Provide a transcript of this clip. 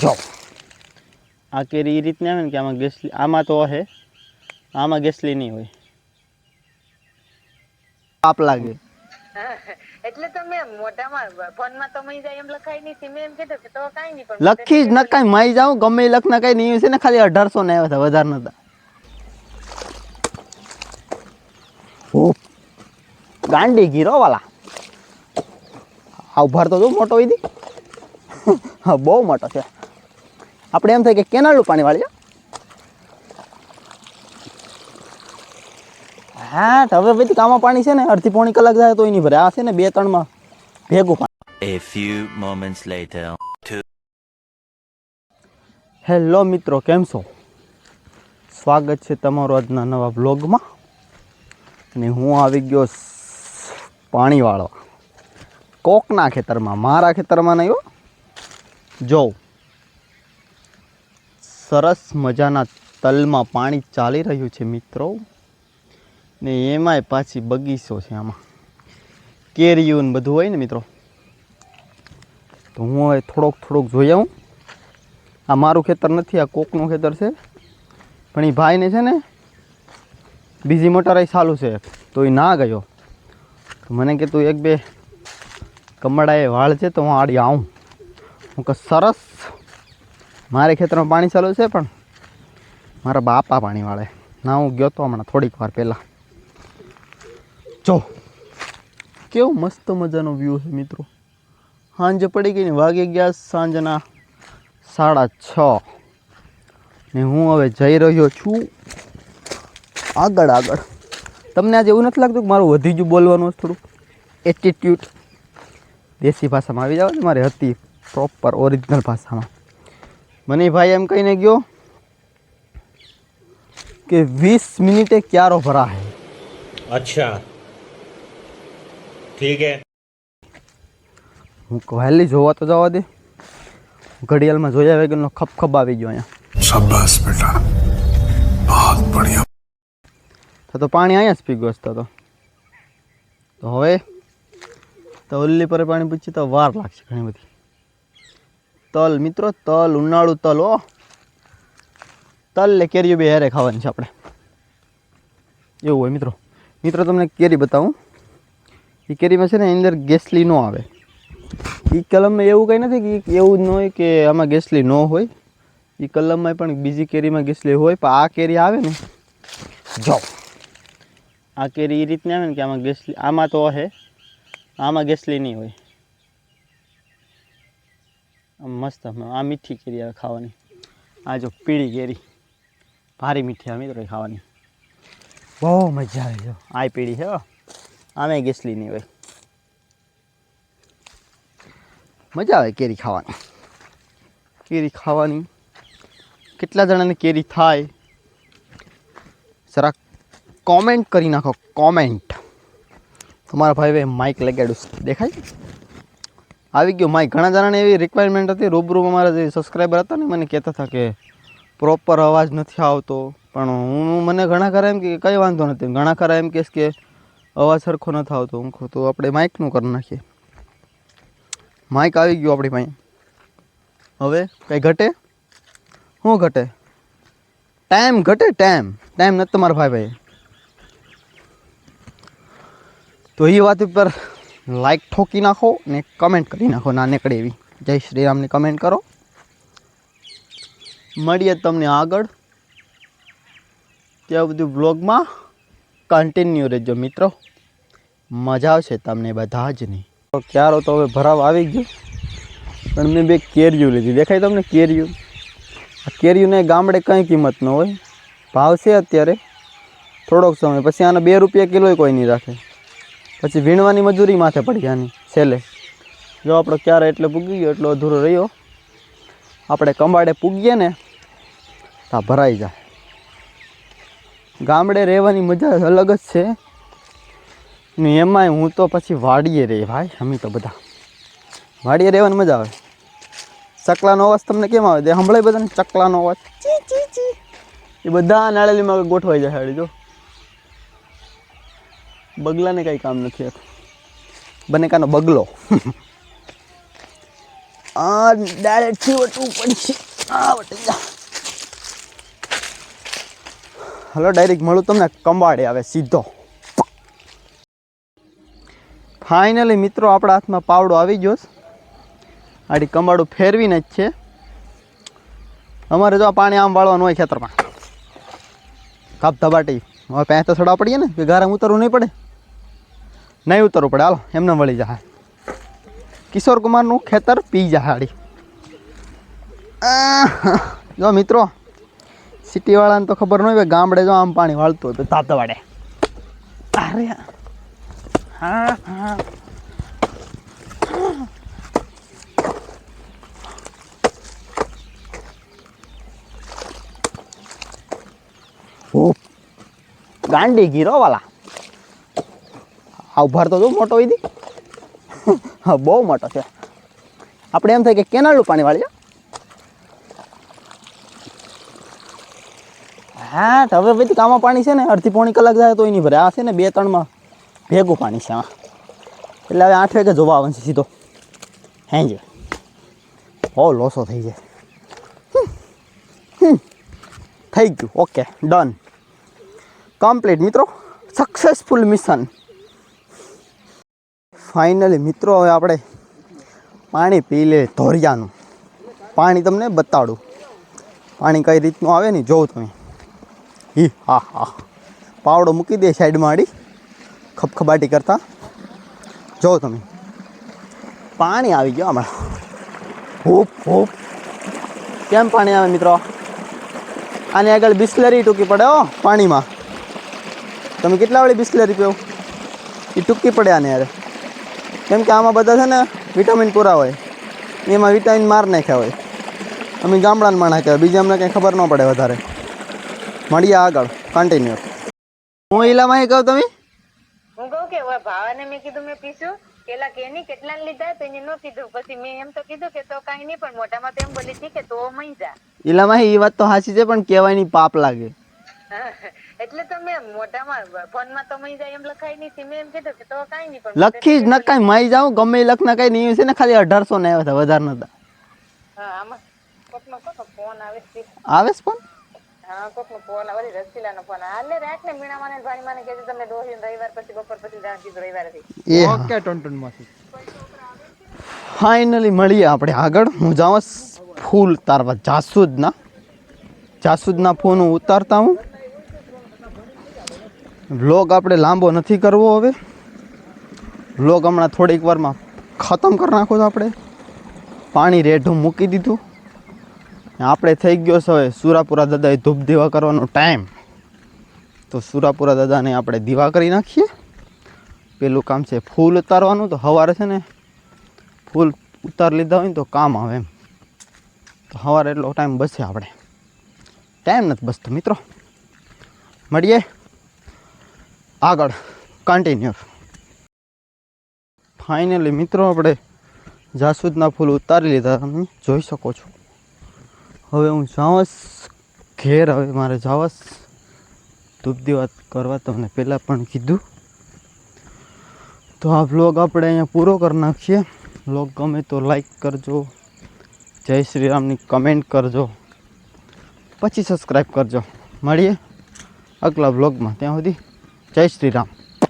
જો આ કેરી એ રીતની આવે ને કે આમાં ગેસલી આમાં તો હે આમાં ગેસલી નહીં હોય. પાપ લાગે. એટલે તો મેં મોઢામાં ફોનમાં તો મઈ જાય એમ લખાય નહીં થી મેં એમ કીધું કે તો કાંઈ નહીં પણ લખી જ ન કાંઈ મઈ જાઉં ગમે એ લખ ના કાંઈ નહીં છે ને ખાલી અઢારસો ને આવ્યા હતા વધારે નતા. ઓ ગાંડી ગીરો વાલા. આ ઉભાર તો જો મોટો હોય હા બહુ મોટો છે. આપણે એમ થાય કે કેનાલનું પાણી વાળી હા. તો હવે ભાઈ કામમાં પાણી છે ને અડધી પોણી કલાક થાય તો નહીં ભરે. આ છે ને બે ત્રણમાં ભેગું પાણી. A few moments later. Hello મિત્રો કેમ છો? સ્વાગત છે તમારું આજના નવા બ્લોગમાં અને હું આવી ગયો પાણીવાળો. પાણી વાળવા કોકના ખેતરમાં મારા ખેતરમાં નહીં જોઉં. સરસ મજાના તલમાં પાણી ચાલી રહ્યું છે મિત્રો. ને એમાંય પાછી બગીચો છે આમાં. કેરીયું બધું હોય ને મિત્રો. તો હું હવે થોડોક થોડોક જોઈ આવું. આ મારું ખેતર નથી, આ કોકનું ખેતર છે. પણ એ ભાઈને છે ને બીજી મોટર ચાલુ છે. તો એ ના ગયો. મને કે તું એક બે કમળાએ વાળ છે તો હું આડી આવું. હું કે સરસ મારે ખેતરમાં પાણી ચાલુ છે પણ મારા બાપા પાણી વાળે. ના, હું ગયો તો હમણાં થોડીક વાર પહેલાં. જો, કેવું મસ્ત મજાનો વ્યૂ છે મિત્રો. સાંજ પડી ગઈ ને વાગી ગયા સાંજના સાડા છ. ને હું હવે જઈ રહ્યો છું આગળ આગળ. તમને આજે એવું નથી લાગતું કે મારું વધી ગયું બોલવાનું થોડું એટીટ્યુડ દેશી ભાષામાં આવી જાવ મારે હતી પ્રોપર ઓરિજિનલ ભાષામાં. મને ભાઈ એમ કહીને ગયો કે વીસ મિનિટે ક્યારો ભરા હે અચ્છા. ઠીક હે. હું વહેલી જોવા તો જવા દે. ઘડિયાળમાં જોયા વેગનનો ખપખપ આવી ગયો અહીંયા. શાબાશ બેટા. બહુત બઢિયા. તો પાણી અહીંયા જ પીગો તો. તો હવે તો ઉલ્લી પર પાણી પૂછ્યું તો વાર લાગશે ઘણી બધી. તલ, મિત્રો, તલ, ઉનાળું તલ ઓ તલ ને કેરીઓ બે હારે ખાવાની છે આપણે. એવું હોય, મિત્રો. મિત્રો, તમને કેરી બતાવું. એ કેરીમાં છે ને, એની અંદર ગેસલી ન આવે. એ કલમમાં એવું કંઈ નથી કે એવું જ ન હોય કે આમાં ગેસલી ન હોય. એ કલમમાં પણ બીજી કેરીમાં ગેસલી હોય, પણ આ કેરી આવે ને, જો. આ કેરી એ રીતની આવે ને કે આમાં ગેસલી, આમાં તો હે, આમાં ગેસલી નહીં હોય. આમ મસ્ત આ મીઠી કેરી આવે ખાવાની. આ જો પીળી કેરી. ભારી મીઠી આ મિત્રો ખાવાની. બહુ મજા આવે જો. આ પીળી છે હો. આમે ગેસલી નહીં હોય. મજા આવે કેરી ખાવાની. કેરી ખાવાની. કેટલા જણાને કેરી થાય? જરા કોમેન્ટ કરી નાખો. કોમેન્ટ તમારા ભાઈ માઇક લગાડ્યું. છે? દેખાય આવી ગયો. માઇક ઘણા જણાને એવી રિક્વાયરમેન્ટ હતી. રૂબરૂ મારા જે સબસ્ક્રાઈબર હતા ને, મને કહેતા હતા કે પ્રોપર અવાજ નથી આવતો. પણ હું મને ઘણા ખરા એમ કે, કંઈ વાંધો નથી. ઘણા ખરા એમ કહેશ કે અવાજ સરખો નથી આવતો. હું તો આપણે માઇકનું કરી નાખીએ. માઇક આવી ગયું આપણી પાસે. હવે કંઈ ઘટે? શું ઘટે? ટાઈમ ઘટે? ટાઈમ ટાઈમ નથી તમારા ભાઈ ભાઈ. તો એ વાત ઉપર લાઈક ઠોકી નાખો ને કમેન્ટ કરી નાખો નાનકડી એવી. જય શ્રી રામની કમેન્ટ કરો. મળીએ તમને આગળ. ત્યાં બધું બ્લોગમાં કન્ટિન્યુ રહેજો મિત્રો. મજા આવશે તમને બધા જ નહીં તો ક્યારો તો હવે ભરાવ આવી ગયો. પણ મેં બે કેરીયું લીધી. દેખાય તમને કેરીયું આ કેરીયુંને ગામડે કંઈ કિંમત ન હોય. ભાવ છે અત્યારે થોડોક સમય. પછી આના બે રૂપિયા કિલોય કોઈ નહીં રાખે. પછી વીણવાની મજૂરી માથે પડી આની, છેલ્લે. જો આપણો ક્યારે એટલે પૂગી ગયો, એટલો અધૂરો રહ્યો. આપણે કંબાડે પૂગીએ ને, તો ભરાઈ જાય. ગામડે રહેવાની મજા અલગ જ છે. ને એમાંય હું તો પછી વાડીએ રહી ભાઈ, અમે તો બધા. વાડીએ રહેવાની મજા આવે. ચકલાનો અવાજ તમને કેમ આવે? દે સંભળાય બધાને ચકલાનો અવાજ. એ બધા નાળેલીમાં ગોઠવાઈ જાય હાડી, જો. બગલાને કાંઈ કામ નથી બને બનેકાનો બગલો. આ ડાયરેક્ટથી વટવું પડશે. આ વટી જા હલો ડાયરેક્ટ મળું તમને. કંબાડે આવે સીધો. ફાઇનલી મિત્રો, આપણા હાથમાં પાવડો આવી ગયો. આડી કંબાડું ફેરવીને જ છે. અમારે જો આ પાણી આમ વાળવાનું હોય ખેતરમાં. કાપ ધબાટી. હવે ત્યાં તો સડા પડીએ ને, કે ગારામ ઉતરવું નહીં પડે. નહીં ઉતરવું પડે. હાલ, એમને વળી જાય કિશોર કુમારનું ખેતર પી જહાડી. હાડી જો મિત્રો, સિટીવાળાને તો ખબર ન હોય, ગામડે જો આમ પાણી વાળતું હોય, તો તાતવાડે. અરે હા હા. ગાંડી ગીરો વાલા. આ ઉભાર તો જો મોટો હોય દી. હા, બહુ મોટો છે. આપણે એમ થાય કે કેનાલનું પાણી વાળી હા, તો હવે ભાઈ કામાં પાણી છે ને, અડધી પોણી કલાક જાય તો નહીં ભરે. આ છે ને બે ત્રણમાં ભેગું પાણી છે એટલે હવે આઠ વાગે જોવા આવવાનું છે સીધો. હે જ. બહુ લોસો થઈ જાય. થઈ ગયું. Okay, done. કમ્પ્લીટ. મિત્રો સક્સેસફુલ મિશન ફાઇનલી મિત્રો, હવે આપણે પાણી પી લે ધોરિયાનું. પાણી તમને બતાડું. પાણી કઈ રીતનું આવે ને જોઉં તમે. હી હા હા. પાવડો મૂકી દે સાઈડમાં આડી. ખપખબાટી કરતા. જો તમે. પાણી આવી ગયો હમણાં. હોપ હોપ. કેમ પાણી આવે મિત્રો? આની આગળ બિસ્લરી ટૂંકી પડે હો, પાણીમાં. તમે કેટલા વાળી બિસ્લરી પીવો એ ટૂંકી પડે આને યાર કેમ કે આમાં બધા છે ને વિટામિન પૂરા હોય. એમાં વિટામિન માર નાખ્યા હોય. અમે ગામડાના માણસ કહેવાય બીજા અમને કંઈ ખબર ન પડે વધારે. મળીએ આગળ. કન્ટિન્યુ હું ઈલામાં કહું તમે? હું કહું કે ભાવાને મેં કીધું મેં પીશું. પેલા કે એની કેટલા લીધા તો એને ન કીધું. પછી મેં એમ તો કીધું કે તો કાંઈ નહીં પણ મોટામાં તો એમ બોલી હતી કે તો મઈ જા. ઈલામાં એ વાત તો સાચી છે પણ કહેવાની પાપ લાગે. એટલે તમે મેં મોટામાં ફોનમાં તો મઈ જાય એમ લખાય નહીં હતી. મેં એમ કીધું કે તો કાંઈ નહીં પણ લખી જ ન કાંઈ માઈ જાઉં ગમે એ લખના કાંઈ નહીં છે ને ખાલી અઢારસો ને આવ્યા હતા વધારે નતા. હા આમાં કોકનો ફોન આવે છે. આવે છે પણ હા કોકનો ફોન આવે રસીલાનો ફોન. હાલે રાખ ને મીણા માને ને ભાણી માને કહેજો તમને રવિવાર પછી બપોર પછી જાણ કીધું રવિવારે થી. ફાઇનલી મળીએ આપણે આગળ. હું જાઉં ફૂલ તારવા જાસૂદના. જાસૂદના ફોન હું ઉતારતા હું. વ્લોગ આપણે લાંબો નથી કરવો હવે. વ્લોગ હમણાં થોડીક વારમાં ખતમ કરી નાખો છો આપણે. પાણી રેઢું મૂકી દીધું. આપણે થઈ ગયો છે હવે સુરાપુરા દાદાએ ધૂપ દીવા કરવાનો ટાઈમ. તો સુરાપુરા દાદાને આપણે દીવા કરી નાખીએ. પેલું કામ છે ફૂલ ઉતારવાનું. તો સવારે છે ને ફૂલ ઉતાર લીધા હોય ને તો કામ આવે એમ. તો સવારે એટલો ટાઈમ બસે આપણે. ટાઈમ નથી બસતો મિત્રો. મળીએ. આગળ કન્ટિન્યુ ફાઇનલી મિત્રો, આપણે જાસૂદના ફૂલ ઉતારી લીધા. તમે જોઈ શકો છો. હવે હું જાવસ ઘેર, હવે મારે જાવસ ધૂપ વાત કરવા તમને પહેલાં પણ કીધું. તો આ વ્લોગ આપણે અહીંયા પૂરો કરી નાખીએ. વ્લોગ ગમે તો લાઈક કરજો. જય શ્રી રામની કમેન્ટ કરજો. પછી સબસ્ક્રાઈબ કરજો. મળીએ આગલા વ્લોગમાં ત્યાં સુધી જય શ્રી રામ